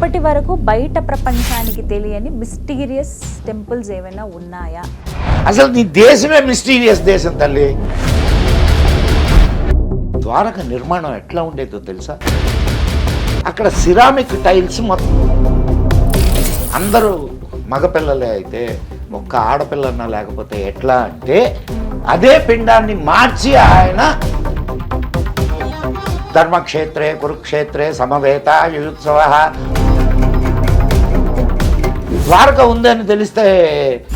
ఇప్పటి వరకు బయట ప్రపంచానికి తెలియని మిస్టీరియస్ టెంపుల్స్ ఏమైనా ఉన్నాయా? అసలు నీ దేశమే మిస్టీరియస్ దేశం తల్లి. ద్వారక నిర్మాణం ఎట్లా ఉండేదో తెలుసా? అక్కడ సిరామిక్ టైల్స్ మొత్తం. అందరూ మగపిల్లలే అయితే ఒక్క ఆడపిల్లన లేకపోతే ఎట్లా అంటే అదే పిండాన్ని మార్చి ఆయన ధర్మక్షేత్రే కురుక్షేత్రే సమవేత యుత్సవ ద్వారక ఉందని తెలిస్తే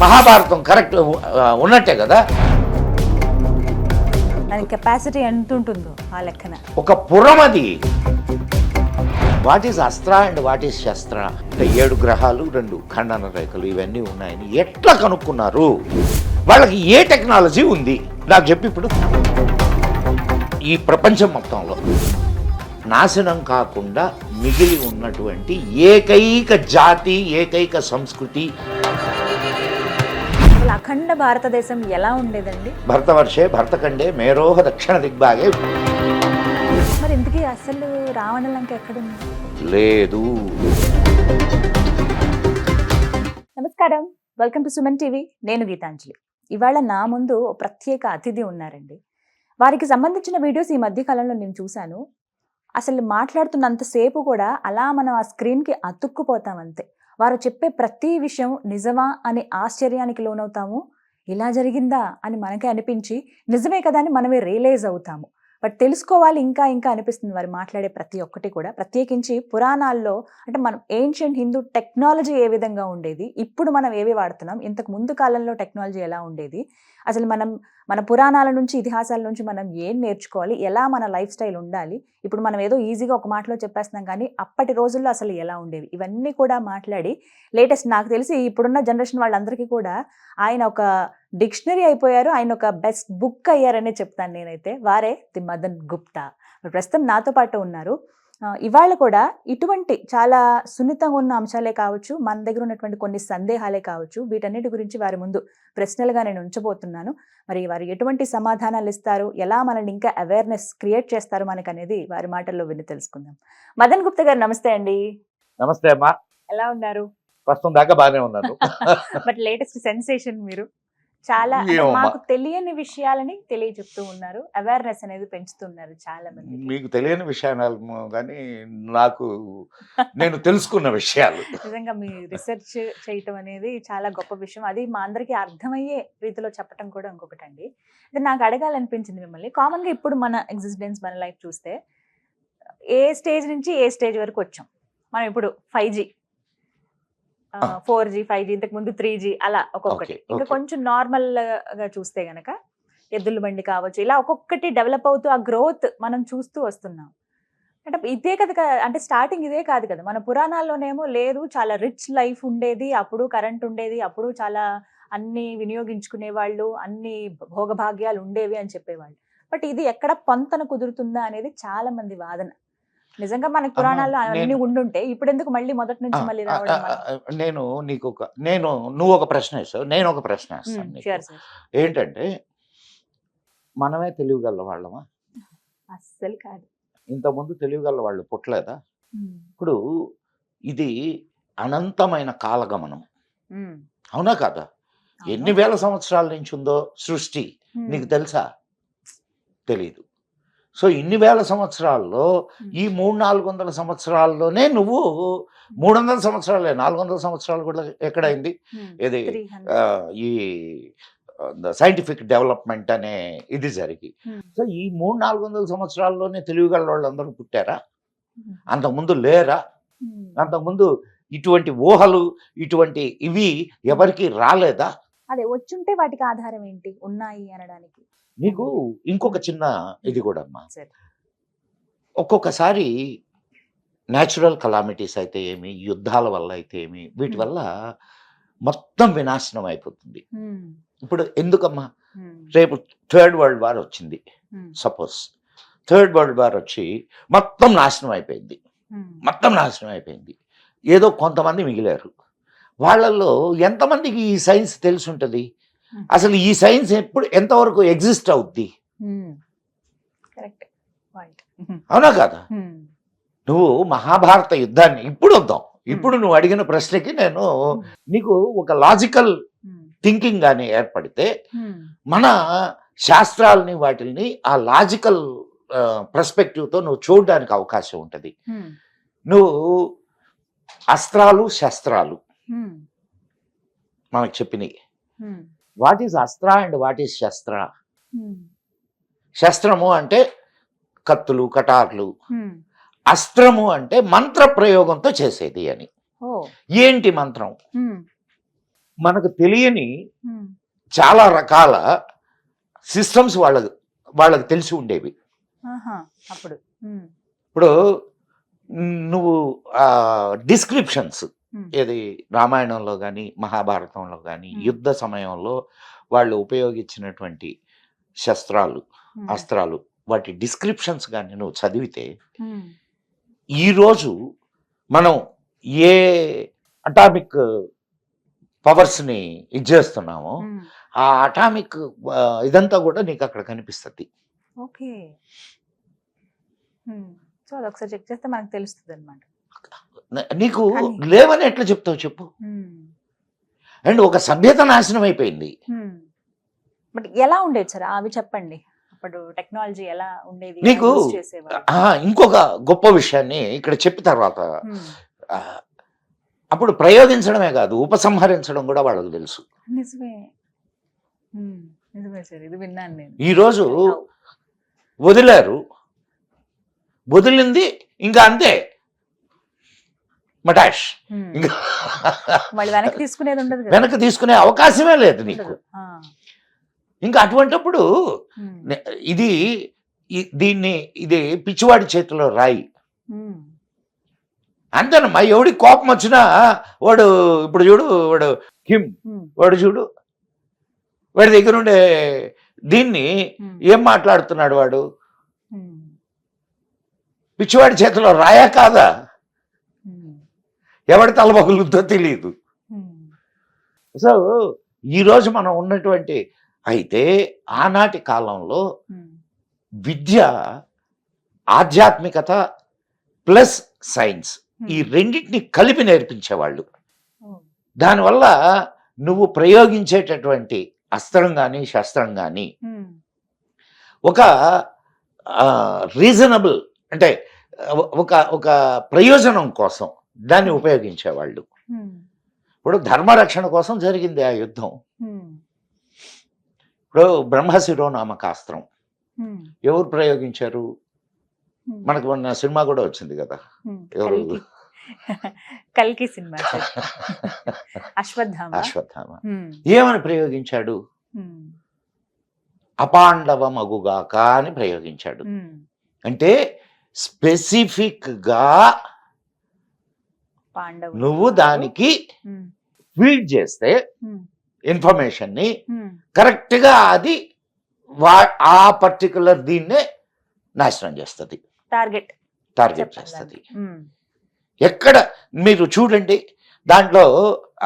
మహాభారతం కరెక్ట్ ఉన్నట్టే కదా? దాని కెపాసిటీ ఎంత ఉంటుందో ఆ లెక్కన. ఒక పురం అది what is astra and what is shastra? అంటే ఏడు గ్రహాలు రెండు ఖండన రేఖలు ఇవన్నీ ఉన్నాయని ఎట్లా కనుక్కున్నారు? వాళ్ళకి ఏ టెక్నాలజీ ఉంది? నాకు చెప్పి ఇప్పుడు. ఈ ప్రపంచం మొత్తంలో. నాశనం కాకుండా మిగిలి ఉన్నటువంటి ఏకైక జాతి ఏకైక సంస్కృతి. అఖండ భారతదేశం ఎలా ఉండేదండి? భరతవర్షే భరతఖండే మేరోహ దక్షిణ దిగ్భాగే. మరి ఇంతకీ అసలు రావణ లంక ఎక్కడుంది? లేదు. నమస్కారం. Welcome to Suman TV. నేను గీతాంజలి. ఇవాళ నా ముందు ప్రత్యేక అతిథి ఉన్నారండి. వారికి సంబంధించిన వీడియోస్ ఈ మధ్య కాలంలో నేను చూశాను. అసలు మాట్లాడుతున్నంతసేపు కూడా అలా మనం ఆ స్క్రీన్కి అతుక్కుపోతాం అంతే. వారు చెప్పే ప్రతి విషయం నిజమా అని ఆశ్చర్యానికి లోనవుతాము? ఇలా జరిగిందా అని మనకే అనిపించి నిజమే కదా అని మనమే రియలైజ్ అవుతాము. బట్ తెలుసుకోవాలి ఇంకా ఇంకా అనిపిస్తుంది వారు మాట్లాడే ప్రతి ఒక్కటి కూడా. ప్రత్యేకించి పురాణాల్లో అంటే మనం ఏన్షియంట్ హిందూ టెక్నాలజీ ఏ విధంగా ఉండేది? ఇప్పుడు మనం ఏవి వాడుతున్నాం? ఇంతకు ముందు కాలంలో టెక్నాలజీ ఎలా ఉండేది? అసలు మనం మన పురాణాల నుంచి ఇతిహాసాల నుంచి మనం ఏం నేర్చుకోవాలి? ఎలా మన లైఫ్ స్టైల్ ఉండాలి? ఇప్పుడు మనం ఏదో ఈజీగా ఒక మాటలో చెప్పేస్తున్నాం కానీ అప్పటి రోజుల్లో అసలు ఎలా ఉండేవి? ఇవన్నీ కూడా మాట్లాడి లేటెస్ట్ నాకు తెలిసి ఇప్పుడున్న జనరేషన్ వాళ్ళందరికీ కూడా ఆయన ఒక డిక్షనరీ అయిపోయారు. ఆయన ఒక బెస్ట్ బుక్ అయ్యారనే చెప్తాను నేనైతే. వారే ది మదన్ గుప్తా. ప్రస్తుతం నాతో పాటు ఉన్నారు. ఇవాళ కూడా ఇటువంటి చాలా సున్నితంగా ఉన్న అంశాలే కావచ్చు మన దగ్గర ఉన్నటువంటి కొన్ని సందేహాలే కావచ్చు వీటన్నిటి గురించి వారి ముందు ప్రశ్నలుగా నేను ఉంచబోతున్నాను. మరి వారు ఎటువంటి సమాధానాలు ఇస్తారు ఎలా మనల్ని ఇంకా అవేర్నెస్ క్రియేట్ చేస్తారు మనకు అనేది వారి మాటల్లో విని తెలుసుకుందాం. మదన్ గుప్తా గారు నమస్తే అండి. నమస్తే అమ్మా. ఎలా ఉన్నారు? ప్రస్తుతం దాకా బాగానే ఉన్నాను. బట్ లేటెస్ట్ సెన్సేషన్ మీరు. చాలా. మాకు తెలియని విషయాలని తెలియజెప్తూ ఉన్నారు. అవేర్నెస్ అనేది పెంచుతున్నారు చాలా మంది మీకు తెలియని విషయాలు కానీ నాకు నేను తెలుసుకున్న విషయాలు. నిజంగా మీ రీసెర్చ్ చేయటం అనేది చాలా గొప్ప విషయం. అది మా అందరికీ అర్థమయ్యే రీతిలో చెప్పటం కూడా ఇంకొకటి అండి ఇది నాకు అడగాలనిపించింది మిమ్మల్ని. కామన్గా ఇప్పుడు మన ఎగ్జిస్టెన్స్ మన లైఫ్ చూస్తే ఏ స్టేజ్ నుంచి ఏ స్టేజ్ వరకు వచ్చాం? మనం ఇప్పుడు five G four G five G ఇంతకు ముందు త్రీ జీ అలా ఒక్కొక్కటి. ఇంకా. కొంచెం నార్మల్గా చూస్తే గనక ఎద్దుల బండి కావచ్చు ఇలా ఒక్కొక్కటి డెవలప్ అవుతూ ఆ గ్రోత్ మనం చూస్తూ వస్తున్నాం. అంటే ఇదే కదా అంటే స్టార్టింగ్ ఇదే కాదు కదా. మన పురాణాల్లోనేమో లేదు చాలా రిచ్ లైఫ్ ఉండేది అప్పుడు కరెంట్ ఉండేది అప్పుడు చాలా అన్ని వినియోగించుకునే వాళ్ళు అన్ని భోగభాగ్యాలు ఉండేవి అని చెప్పేవాళ్ళు. బట్ ఇది ఎక్కడ పొంతన కుదురుతుందా అనేది చాలా మంది వాదన. నిజంగా మనకి అమ్మా, పురాణాల్లో అన్ని నేను- ఉండుంటే ఇప్పుడు ఎందుకు మళ్ళీ మొదటి నుంచి మళ్ళీ రావడం నేను నీకు ఒక నేను నువ్వు ఒక ప్రశ్న వేసావు నేను ఒక ప్రశ్న వేస్తాను ఏంటంటే మనమే తెలివిగల వాళ్ళమా? అస్సలు కాదు. ఇంతకుముందు తెలివిగల వాళ్ళు పుట్టలేదా? ఇప్పుడు ఇది అనంతమైన కాలగమనం. అవునా కదా. ఎన్ని వేల సంవత్సరాల నుంచి ఉందో సృష్టి నీకు తెలుసా? తెలీదు. సో ఇన్ని వేల సంవత్సరాల్లో ఈ మూడు నాలుగు వందల సంవత్సరాల్లోనే నువ్వు మూడు వందల సంవత్సరాలే నాలుగు వందల సంవత్సరాలు కూడా ఎక్కడైంది ఇది 300. ఆ, ఈ సైంటిఫిక్ డెవలప్మెంట్ అనే ఇది జరిగి సో ఈ మూడు నాలుగు వందల సంవత్సరాల్లోనే తెలివిగల వాళ్ళందరూ పుట్టారా? అంతకుముందు లేరా. అంతకుముందు ఇటువంటి ఊహలు ఇటువంటి ఇవి ఎవరికి రాలేదా? అదే వచ్చుంటే వాటికి ఆధారం ఏంటి? ఉన్నాయి అనడానికి. నీకు ఇంకొక చిన్న ఇది కూడా అమ్మా. సరే. ఒక్కొక్కసారి న్యాచురల్ కలామిటీస్ అయితే ఏమి యుద్ధాల వల్ల అయితే ఏమి వీటి. వల్ల మొత్తం వినాశనం అయిపోతుంది. ఇప్పుడు ఎందుకమ్మా? రేపు థర్డ్ వరల్డ్ వార్ వచ్చింది. సపోజ్ థర్డ్ వరల్డ్ వార్ వచ్చి మొత్తం నాశనం అయిపోయింది. మొత్తం నాశనం అయిపోయింది. ఏదో కొంతమంది మిగిలారు. వాళ్ళల్లో ఎంతమందికి ఈ సైన్స్ తెలిసి ఉంటుంది Hmm. అసలు ఈ సైన్స్ ఎప్పుడు ఎంతవరకు ఎగ్జిస్ట్ అవుద్ది. కరెక్ట్ పాయింట్ అవునా కదా? నువ్వు మహాభారత యుద్ధాన్ని ఇప్పుడు వద్దాం. ఇప్పుడు నువ్వు అడిగిన ప్రశ్నకి నేను నీకు ఒక లాజికల్ థింకింగ్ కానీ ఏర్పడితే మన శాస్త్రాలని వాటిని ఆ లాజికల్ పర్స్పెక్టివ్తో నువ్వు చూడడానికి అవకాశం ఉంటుంది. నువ్వు అస్త్రాలు శస్త్రాలు. మనకు చెప్పినాయి what is astra and what is shastra శస్త్రము అంటే కత్తులు కటార్లు. అస్త్రము అంటే మంత్ర ప్రయోగంతో చేసేది అని. ఏంటి మంత్రం? మనకు తెలియని చాలా రకాల సిస్టమ్స్ వాళ్ళకు వాళ్ళకి తెలిసి ఉండేవి. అప్పుడు. ఇప్పుడు నువ్వు డిస్క్రిప్షన్స్ Hmm. ఏది రామాయణంలో కానీ మహాభారతంలో కానీ. యుద్ధ సమయంలో వాళ్ళు ఉపయోగించినటువంటి శస్త్రాలు అస్త్రాలు వాటి డిస్క్రిప్షన్స్ కానీ నువ్వు చదివితే ఈరోజు మనం ఏ అటామిక్ పవర్స్ని ఇది చేస్తున్నామో ఆ అటామిక్ ఇదంతా కూడా నీకు అక్కడ కనిపిస్తుంది. ఓకే. సో అదొకసారి చెక్ చేస్తే మనకు తెలుస్తుంది అనమాట నీకు లేవని ఎట్లా చెప్తావు చెప్పు. అండ్ ఒక సభ్యత నాశనం అయిపోయింది. బట్ ఎలా ఉండేది సార్? అవి చెప్పండి. అప్పుడు టెక్నాలజీ ఎలా ఉండేది? నీకు ఇంకొక గొప్ప విషయాన్ని ఇక్కడ చెప్పిన తర్వాత అప్పుడు ప్రయోగించడమే కాదు ఉపసంహరించడం కూడా వాళ్ళకి తెలుసు. ఈరోజు వదిలారు. వదిలింది ఇంకా అంతే. మటాష్ వెనక్కి తీసుకునేది ఉండదు వెనక్కి తీసుకునే అవకాశమే లేదు నీకు. ఇంకా అటువంటిప్పుడు ఇది దీన్ని ఇది పిచ్చివాడి చేతిలో రాయి. అంతేనమ్మా ఎవడి కోపం వచ్చినా వాడు ఇప్పుడు చూడు వాడు కిమ్ వాడు చూడు. వాడి దగ్గర ఉండే దీన్ని ఏం మాట్లాడుతున్నాడు వాడు? పిచ్చివాడి చేతిలో రాయా కాదా? ఎవడి తలబగులుతో తెలియదు సో ఈరోజు మనం ఉన్నటువంటి అయితే ఆనాటి కాలంలో విద్య ఆధ్యాత్మికత ప్లస్ సైన్స్ ఈ రెండింటిని కలిపి నేర్పించేవాళ్ళు. దానివల్ల నువ్వు ప్రయోగించేటటువంటి అస్త్రం కానీ శస్త్రం కానీ ఒక రీజనబుల్ అంటే ఒక ఒక ప్రయోజనం కోసం దాన్ని ఉపయోగించేవాళ్ళు. ఇప్పుడు ధర్మరక్షణ కోసం జరిగింది ఆ యుద్ధం. ఇప్పుడు బ్రహ్మశిరోనామకాస్త్రం ఉమ్, ఎవరు ప్రయోగించారు? మనకు మొన్న సినిమా కూడా వచ్చింది కదా. ఎవరు? కల్కి. సినిమా. అశ్వత్థామ. అశ్వత్థామ. ఏమని ప్రయోగించాడు? అపాండవ మగుగాక అని ప్రయోగించాడు. అంటే స్పెసిఫిక్ గా పాండవులు నువ్వు దానికి ఫీడ్ చేస్తే ఇన్ఫర్మేషన్ని కరెక్ట్గా అది ఆ పర్టికులర్ దీన్నే నాశనం చేస్తుంది. టార్గెట్. టార్గెట్ చేస్తుంది. ఎక్కడ మీరు చూడండి దాంట్లో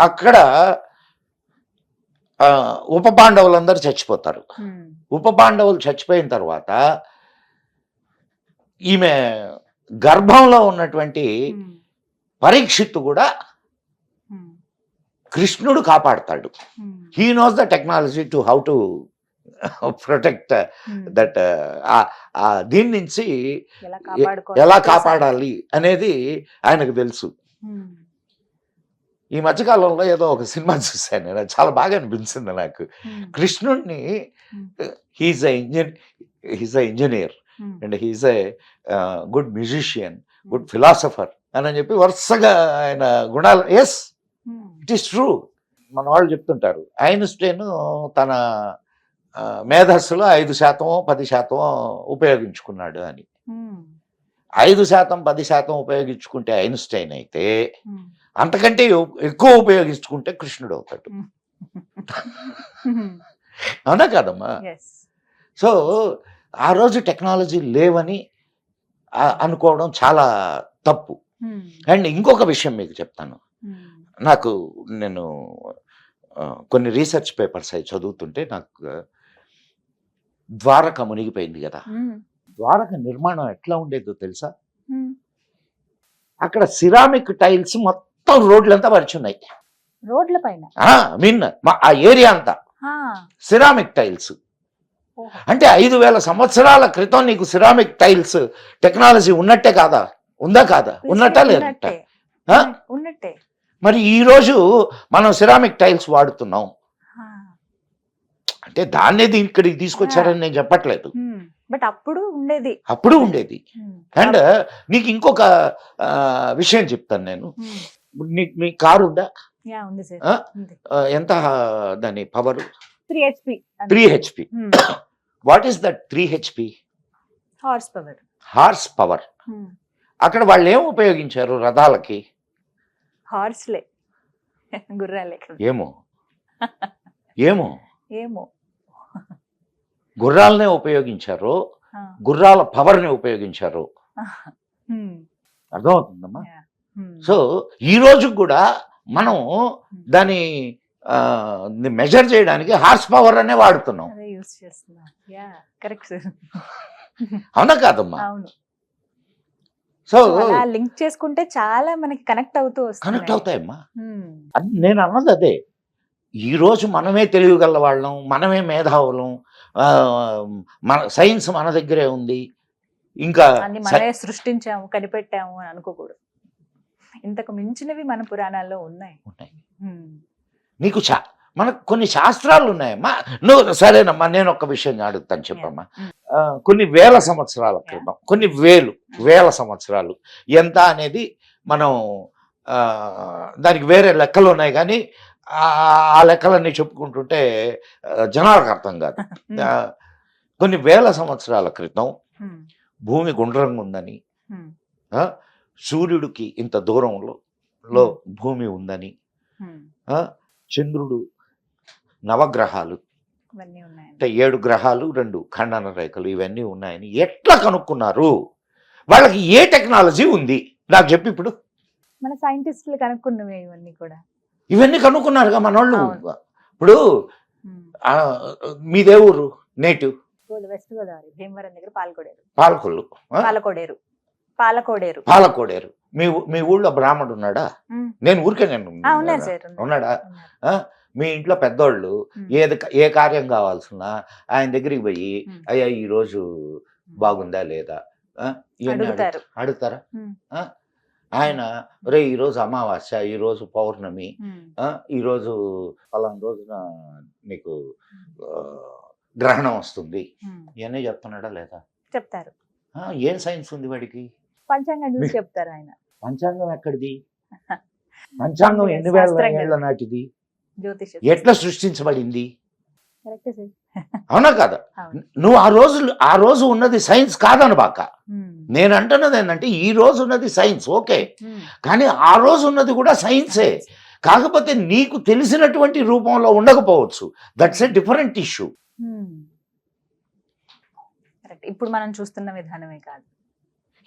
అక్కడ ఉప పాండవులందరూ చచ్చిపోతారు. ఉప పాండవులు చచ్చిపోయిన తర్వాత ఈమె గర్భంలో ఉన్నటువంటి పరీక్షిత్తు కూడా ఉమ్, కృష్ణుడు కాపాడతాడు. He knows the technology to how to protect that దీని నుంచి ఎలా కాపాడాలి అనేది ఆయనకు తెలుసు. ఉమ్, ఈ మధ్యకాలంలో ఏదో ఒక సినిమా చూశాను నేను. చాలా బాగా అనిపించింది నాకు. కృష్ణుడిని Hmm. He's a engine he's a engineer and he's a good musician good philosopher అని చెప్పి వరుసగా ఆయన గుణాలు ఎస్ ఇట్ ఈస్ ట్రూ మన వాళ్ళు చెప్తుంటారు ఐన్స్టైన్ తన మేధస్సులో ఐదు శాతం పది శాతం ఉపయోగించుకున్నాడు అని. ఉమ్, ఐదు శాతం పది శాతం ఉపయోగించుకుంటే ఐన్స్టైన్ అయితే ఉమ్, అంతకంటే ఎక్కువ ఉపయోగించుకుంటే కృష్ణుడు అవుతాడు. ఉమ్, అవునా కాదమ్మా? Yes. సో ఆ రోజు టెక్నాలజీ లేవని అనుకోవడం చాలా తప్పు. అండ్ ఇంకొక విషయం మీకు చెప్తాను. నాకు నేను కొన్ని రీసెర్చ్ పేపర్స్ అవి చదువుతుంటే నాకు ద్వారక మునిగిపోయింది కదా. ద్వారక నిర్మాణం ఎట్లా ఉండేదో తెలుసా? అక్కడ సిరామిక్ టైల్స్ మొత్తం రోడ్లంతా పరిచున్నాయి. రోడ్ల పైన? మీన్ ఆ ఏరియా అంతా. Ceramic tiles. అంటే ఐదు వేల సంవత్సరాల క్రితం నీకు సిరామిక్ టైల్స్ టెక్నాలజీ ఉన్నట్టే కాదా? ఉందా కాదా? ఉన్నట్టా లేదట ఉన్నట్టే. మరి ఈ రోజు మనం సిరామిక్ టైల్స్ వాడుతున్నాం. అంటే దాన్నే దీని ఇక్కడికి తీసుకొచ్చారని నేను చెప్పట్లేదు. బట్ అప్పుడు ఉండేది. అప్పుడు ఉండేది. అండ్ నీకు ఇంకొక విషయం చెప్తాను నేను. నీ కారు ఉందా? ఎంత దాని power? Three HP. Three HP. What is that three HP? Horse power. Horse power. అక్కడ వాళ్ళు ఏం ఉపయోగించారు రథాలకి? హార్స్లే. గుర్రాలే. ఏమో? ఏమో? ఏమో? గుర్రాలనే ఉపయోగించారు గుర్రాల పవర్ని ఉపయోగించారు. అర్థమవుతుందమ్మా? సో ఈ రోజు కూడా మనం దాన్ని మెజర్ చేయడానికి హార్స్ పవర్ అనే వాడుతున్నాం. అవునా కాదమ్మా? అవును. సో అలా లింక్ చేసుకుంటే చాలా మనకి కనెక్ట్ అవుతూ కనెక్ట్ అవుతాయమ్మా. అది నేను అన్నది అదే. ఈ రోజు మనమే తెలియగల వాళ్ళం మనమే మేధావులం మన సైన్స్ మన దగ్గరే ఉంది. ఇంకా మనమే సృష్టించాము కనిపెట్టాము అని అనుకోకూడదు. ఇంతకు మించినవి మన పురాణాల్లో ఉన్నాయి. ఉన్నాయి. నీకు చా మనకు కొన్ని శాస్త్రాలు ఉన్నాయమ్మా నువ్వు సరేనమ్మా నేను ఒక విషయం అడుగుతాను చెప్పమ్మా. కొన్ని వేల సంవత్సరాల క్రితం కొన్ని వేలు వేల సంవత్సరాలు ఎంత అనేది మనం దానికి వేరే లెక్కలు ఉన్నాయి కానీ ఆ లెక్కలన్నీ చెప్పుకుంటుంటే జనాలకు అర్థం కాదు. కొన్ని వేల సంవత్సరాల క్రితం భూమి గుండ్రంగా ఉందని సూర్యుడికి ఇంత దూరంలో భూమి ఉందని చంద్రుడు నవగ్రహాలు. అంటే ఏడు గ్రహాలు రెండు ఖండన రేఖలు ఇవన్నీ ఉన్నాయని ఎట్లా కనుక్కున్నారు? వాళ్ళకి ఏ టెక్నాలజీ ఉంది? నాకు చెప్పి ఇప్పుడు. మన సైంటిస్టులు కనుక్కున్నవి ఇవన్నీ కూడా. ఇవన్నీ కనుక్కున్నారుగా మనోళ్ళు? అవును. ఇప్పుడు మీదే ఊరు? నేటివ్ వెస్ట్ గోదావరి భీమవరం దగ్గర పాలకోడేరు. పాలకొల్లు? పాలకోడేరు. పాలకోడేరు. పాలకోడేరు. మీ మీ ఊళ్ళో బ్రాహ్మడు ఉన్నాడా. నేను ఊరికే నేను. ఉన్నాడా? మీ ఇంట్లో పెద్దోళ్ళు. ఏది ఏ కార్యం కావాల్సిన ఆయన దగ్గరికి పోయి. అయ్యా ఈ రోజు బాగుందా లేదా అడుగుతారు? ఆయన రే ఈ రోజు అమావాస్య ఈ రోజు పౌర్ణమి ఉమ్. ఆ? ఈ రోజు పలానా రోజున నీకు గ్రహణం వస్తుంది. ఇవన్నీ చెప్తున్నాడా లేదా చెప్తారు ఏం సైన్స్ ఉంది వాడికి పంచాంగం చెప్తారు ఆయన పంచాంగం ఎక్కడిది పంచాంగం ఎన్ని వేల ఏళ్ళ. నాటిది ఎట్లా సృష్టించబడింది? అవునా కదా? నువ్వు ఆ రోజు ఆ రోజు ఉన్నది సైన్స్ కాదనబాక. నేను అంటున్నది ఏంటంటే ఈ రోజు ఉన్నది సైన్స్ ఓకే. కానీ ఆ రోజు ఉన్నది కూడా సైన్సే. కాకపోతే నీకు తెలిసినటువంటి రూపంలో ఉండకపోవచ్చు. That's a different issue. ఇప్పుడు మనం చూస్తున్న విధానమే కాదు.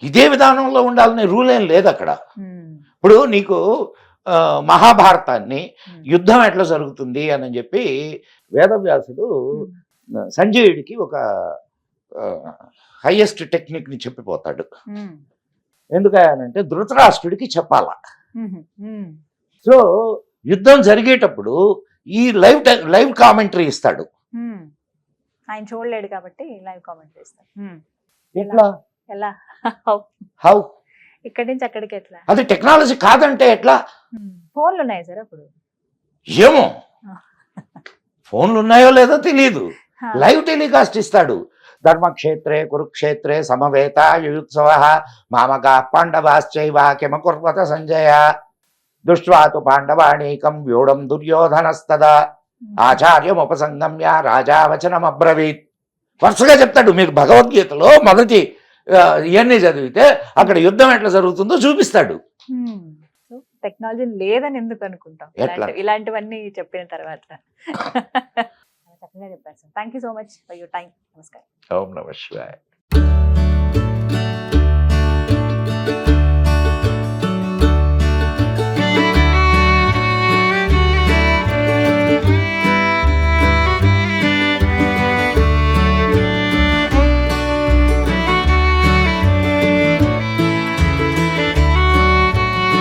ఇదే విధానంలో ఉండాలనే రూల్ ఏం లేదు అక్కడ. ఇప్పుడు నీకు మహాభారతాన్ని. యుద్ధం ఎట్లా జరుగుతుంది అని చెప్పి వేదవ్యాసుడు. సంజయుడికి ఒక హైయెస్ట్ టెక్నిక్ని చెప్పిపోతాడు. ఎందుకనంటే ధృతరాష్ట్రుడికి చెప్పాలా. సో యుద్ధం జరిగేటప్పుడు ఈ లైవ్ లైవ్ కామెంటరీ ఇస్తాడు. ఆయన చూడలేడు కాబట్టి లైవ్ కామెంట్ చేస్తాం ఉమ్. ఎట్లా ఎలా హౌ ఇక్కడి నుంచి అక్కడికి ఎట్లా? అది టెక్నాలజీ కాదంటే ఎట్లా. ఫోన్లు ఉన్నాయి సార్ అప్పుడు? ఏమో. ఫోన్లు ఉన్నాయో లేదో తెలియదు. లైవ్ టెలికాస్ట్ ఇస్తాడు. ధర్మక్షేత్రే కురుక్షేత్రే సమవేత యుయుత్సవ మామక పాండవాశ్చైవ కిమకుర్వత సంజయ. దృష్ట్వాతు పాండవాణీకం వ్యూఢం దుర్యోధనస్తదా. ఆచార్యముపసంగమ్య రాజా వచనమబ్రవీత్ వరుసగా చెప్తాడు మీరు భగవద్గీతలో మొదటి ఇవన్నీ చదివితే అక్కడ యుద్ధం ఎట్లా జరుగుతుందో చూపిస్తాడు. టెక్నాలజీ లేదని ఎందుకు అనుకుంటాం? ఇలాంటివన్నీ చెప్పిన తర్వాత. చక్కగా చెప్పారు sir. Thank you so much for your time నమస్కారం. ఓం నమ శివాయ.